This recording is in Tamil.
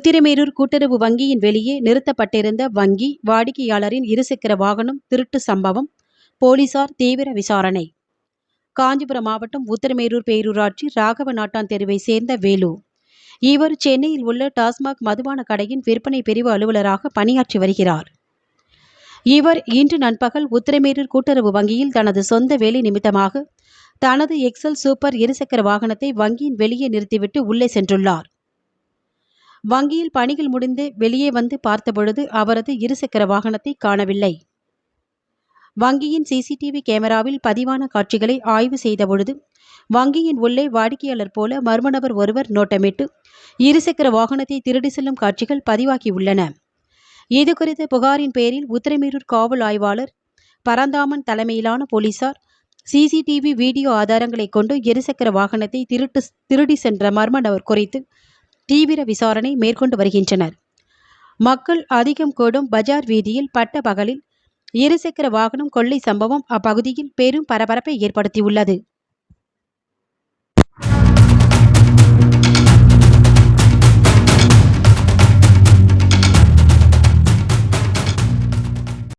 உத்திரமேரூர் கூட்டுறவு வங்கியின் வெளியே நிறுத்தப்பட்டிருந்த வங்கி வாடிக்கையாளரின் இருசக்கர வாகனம் திருட்டு சம்பவம் போலீசார் தீவிர விசாரணை. காஞ்சிபுரம் மாவட்டம் உத்திரமேரூர் பேரூராட்சி ராகவ நாட்டான் தெருவை சேர்ந்த வேலு. இவர் சென்னையில் உள்ள டாஸ்மாக் மதுபான கடையின் விற்பனை பிரிவு அலுவலராக பணியாற்றி வருகிறார். இவர் இன்று நண்பகல் உத்திரமேரூர் கூட்டுறவு வங்கியில் தனது சொந்த வேலை நிமித்தமாக தனது எக்ஸல் சூப்பர் இருசக்கர வாகனத்தை வங்கியின் வெளியே நிறுத்திவிட்டு உள்ளே சென்றுள்ளார். வங்கியில் பணிகள் முடிந்து வெளியே வந்து பார்த்தபொழுது அவரது இருசக்கர வாகனத்தை காணவில்லை. வங்கியின் சிசிடிவி கேமராவில் பதிவான காட்சிகளை ஆய்வு செய்தபொழுது வங்கியின் உள்ளே வாடிக்கையாளர் போல மர்ம நபர் ஒருவர் நோட்டமிட்டு இருசக்கர வாகனத்தை திருடி செல்லும் காட்சிகள் பதிவாகியுள்ளன இதுகுறித்த புகாரின் பேரில் உத்திரமேரூர் காவல் ஆய்வாளர் பரந்தாமன் தலைமையிலான போலீசார் சிசிடிவி வீடியோ ஆதாரங்களை கொண்டு இருசக்கர வாகனத்தை திருட்டு திருடி சென்ற மர்ம நபர் குறித்து தீவிர விசாரணை மேற்கொண்டு வருகின்றனர். மக்கள் அதிகம் கூடும் பஜார் வீதியில் பட்ட பகலில் இருசக்கர வாகனம் கொள்ளை சம்பவம் அப்பகுதியில் பெரும் பரபரப்பை ஏற்படுத்தியுள்ளது.